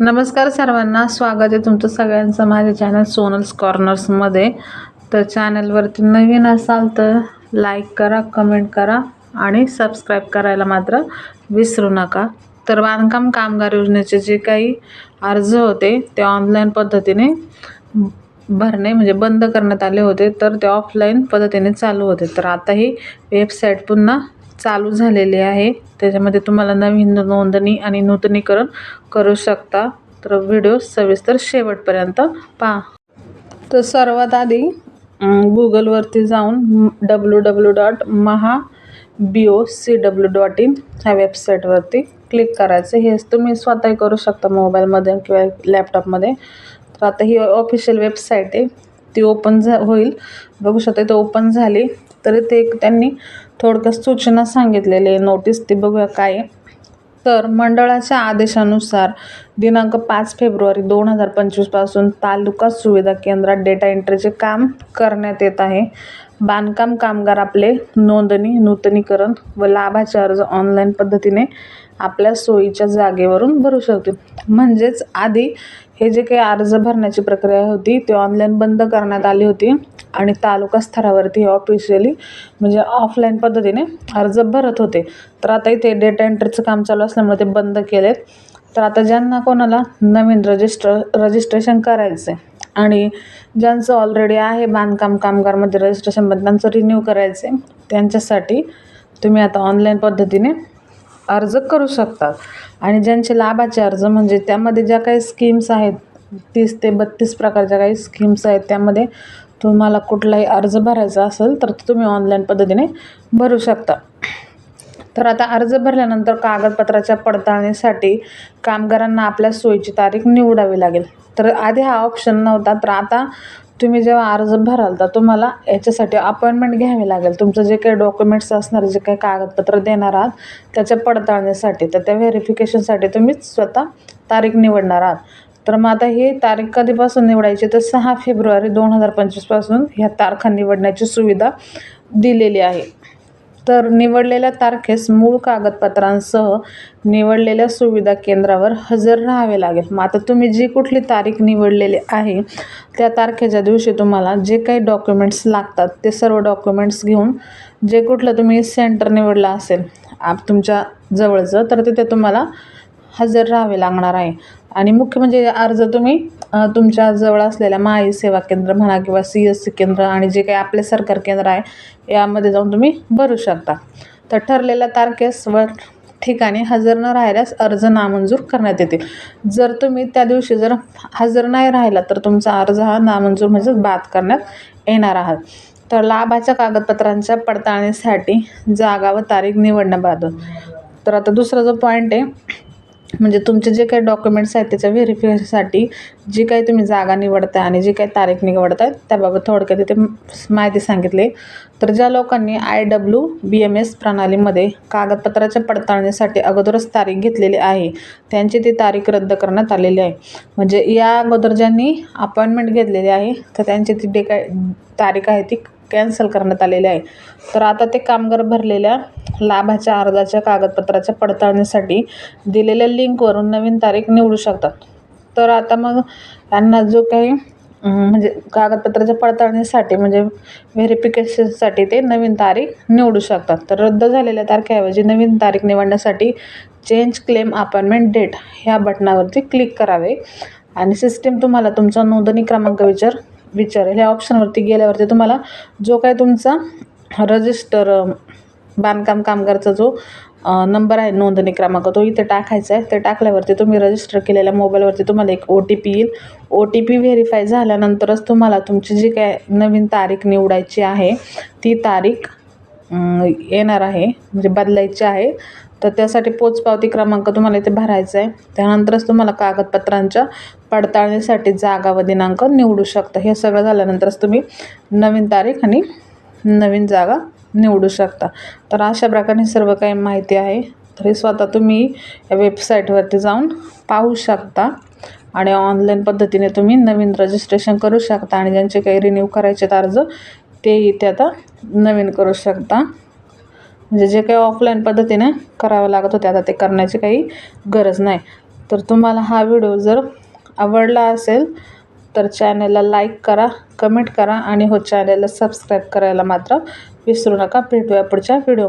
नमस्कार सर्वांना स्वागत आहे तुमचं सगळ्यांचं माझ्या चॅनल सोनल्स कॉर्नर्समध्ये तर चॅनलवरती नवीन असाल तर लाईक करा कमेंट करा आणि सबस्क्राईब करायला मात्र विसरू नका. तर बांधकाम कामगार योजनेचे जे काही अर्ज होते ते ऑनलाईन पद्धतीने भरणे म्हणजे बंद करण्यात आले होते तर ते ऑफलाईन पद्धतीने चालू होते. तर आता ही वेबसाईट पुन्हा चालू झालेली आहे. त्याच्यामध्ये तुम्हाला नवीन नोंदणी आणि नूतनीकरण करू शकता. तर व्हिडिओ सविस्तर शेवटपर्यंत पहा. तर सर्वात आधी गुगलवरती जाऊन W W dot Maha B O C W dot in ह्या वेबसाईटवरती क्लिक करायचं. हेच तुम्ही स्वतःही करू शकता मोबाईलमध्ये किंवा लॅपटॉपमध्ये तर आता ही ऑफिशियल वेबसाईट आहे. ती ओपन झा होईल. बघू शकता ते ओपन झाली. तरी ते एक त्यांनी थोडक्यात सूचना सांगितलेली आहे. नोटीस ती बघूया काय आहे. तर मंडळाच्या आदेशानुसार दिनांक पाच फेब्रुवारी दोन हजार पंचवीसपासून तालुका सुविधा केंद्रात डेटा एंट्रीचे काम करण्यात येत आहे. बांधकाम कामगार आपले नोंदणी नूतनीकरण व लाभाचे अर्ज ऑनलाईन पद्धतीने आपल्या सोयीच्या जागेवरून भरू शकतील. म्हणजेच आधी हे जे काही अर्ज भरण्याची प्रक्रिया होती ती ऑनलाईन बंद करण्यात आली होती आणि तालुका स्तरावरती ऑफिशियली म्हणजे ऑफलाईन पद्धतीने अर्ज भरत होते. तर आता इथे डेटा एंट्रीचं काम चालू असल्यामुळे ते बंद केलेत. तर आता ज्यांना कोणाला नवीन रजिस्टर रजिस्ट्रेशन करायचं आहे आणि ज्यांचं ऑलरेडी आहे बांधकाम कामगारमध्ये रजिस्ट्रेशन त्यांचं रिन्यू करायचं आहे त्यांच्यासाठी तुम्ही आता ऑनलाईन पद्धतीने अर्ज करू शकता. आणि ज्यांचे लाभाचे अर्ज म्हणजे त्यामध्ये ज्या काही स्कीम्स आहेत तीस ते बत्तीस प्रकारच्या काही स्कीम्स आहेत त्यामध्ये तुम्हाला कुठलाही अर्ज भरायचा असेल तर तुम्ही ऑनलाईन पद्धतीने भरू शकता. तर आता अर्ज भरल्यानंतर कागदपत्राच्या पडताळणीसाठी कामगारांना आपल्या सोयीची तारीख निवडावी लागेल. तर आधी हा ऑप्शन नव्हता तर आता तुम्ही जेव्हा अर्ज भराल तर तुम्हाला याच्यासाठी अपॉइंटमेंट घ्यावी लागेल. तुमचं जे काही डॉक्युमेंट्स असणार जे काही कागदपत्र देणार आहात त्याच्या पडताळणीसाठी तर त्या व्हेरिफिकेशनसाठी तुम्ही स्वतः तारीख निवडणार आहात. तर मग आता ही तारीख कधीपासून निवडायची? तर सहा फेब्रुवारी दोन हजार पंचवीसपासून ह्या तारखा निवडण्याची सुविधा दिलेली आहे. तर निवडलेल्या तारखेस मूळ कागदपत्रांसह निवडलेल्या सुविधा केंद्रावर हजर राहावे लागेल. मग आता तुम्ही जी कुठली तारीख निवडलेली आहे त्या तारखेच्या दिवशी तुम्हाला जे काही डॉक्युमेंट्स लागतात ते सर्व डॉक्युमेंट्स घेऊन जे कुठलं तुम्ही सेंटर निवडलं असेल आप तुमच्या जवळचं तर तिथे तुम्हाला हजर राहावे लागणार आहे. आणि मुख्य म्हणजे अर्ज तुम्ही तुमच्या जवळ असलेल्या माई सेवा केंद्र म्हणा किंवा सी एस सी केंद्र आणि जे काही आपले सरकार केंद्र आहे यामध्ये जाऊन तुम्ही भरू शकता. तर ठरलेल्या तारखेस व ठिकाणी हजर न राहिल्यास अर्ज नामंजूर करण्यात येतील. जर तुम्ही त्या दिवशी जर हजर नाही राहिला तर तुमचा अर्ज हा नामंजूर म्हणजे बाद करण्यात येणार आहात. तर लाभाच्या कागदपत्रांच्या पडताळणीसाठी जागा व तारीख निवडण्याबाबत तर आता दुसरा जो पॉईंट आहे म्हणजे तुमचे जे काही डॉक्युमेंट्स आहेत त्याच्या व्हेरिफिकेशनसाठी जी काही तुम्ही जागा निवडताय आणि जी काही तारीख निवडताय त्याबाबत थोडक्यात तिथे माहिती सांगितली. तर ज्या लोकांनी I W B M S प्रणालीमध्ये कागदपत्राच्या पडताळणीसाठी अगोदरच तारीख घेतलेली आहे त्यांची ती तारीख रद्द करण्यात आलेली आहे. म्हणजे या अगोदर ज्यांनी अपॉइंटमेंट घेतलेली आहे तर त्यांची ती डे काय तारीख आहे ती कॅन्सल करण्यात आलेले आहे. तर आता ते कामगार भरलेल्या लाभाच्या अर्जाच्या कागदपत्राच्या पडताळणीसाठी दिलेल्या लिंकवरून नवीन तारीख निवडू शकतात. तर आता मग त्यांना जो काही म्हणजे कागदपत्राच्या पडताळणीसाठी म्हणजे व्हेरिफिकेशनसाठी ते नवीन तारीख निवडू शकतात. तर रद्द झालेल्या तारखेऐवजी नवीन तारीख निवडण्यासाठी चेंज क्लेम अपॉइंटमेंट डेट ह्या बटनावरती क्लिक करावे. आणि सिस्टीम तुम्हाला तुमचा नोंदणी क्रमांक विचार विचारेल. ह्या ऑप्शनवरती गेल्यावरती तुम्हाला जो काय तुमचा रजिस्टर बांधकाम कामगारचा जो नंबर आहे नोंदणी क्रमांक तो इथे टाकायचा आहे. ते टाकल्यावरती तुम्ही रजिस्टर केलेल्या मोबाईलवरती तुम्हाला एक ओ टी पी येईल. ओ टी पी व्हेरीफाय झाल्यानंतरच तुम्हाला तुमची जी काय नवीन तारीख निवडायची आहे ती तारीख येणार आहे म्हणजे बदलायची आहे. तर त्यासाठी पोचपावती क्रमांक तुम्हाला इथे भरायचा आहे त्यानंतरच तुम्हाला कागदपत्रांच्या पडताळणीसाठी जागा व दिनांक निवडू शकता. हे सगळं झाल्यानंतरच तुम्ही नवीन तारीख आणि नवीन जागा निवडू शकता. तर अशा प्रकारे सर्व काही माहिती आहे. तरी स्वतः तुम्ही या वेबसाईटवरती जाऊन पाहू शकता आणि ऑनलाईन पद्धतीने तुम्ही नवीन रजिस्ट्रेशन करू शकता आणि ज्यांचे काही रिन्यू करायचे अर्ज तेही ते आता नवीन करू शकता. म्हणजे जे काही ऑफलाईन पद्धतीने करावं लागत होते आता ते करण्याची काही गरज नाही. तर तुम्हाला हा व्हिडिओ जर आवडला असेल तर चॅनलला लाईक करा कमेंट करा आणि हो चॅनलला सबस्क्राईब करायला मात्र विसरू नका. भेटूया पुढच्या व्हिडिओ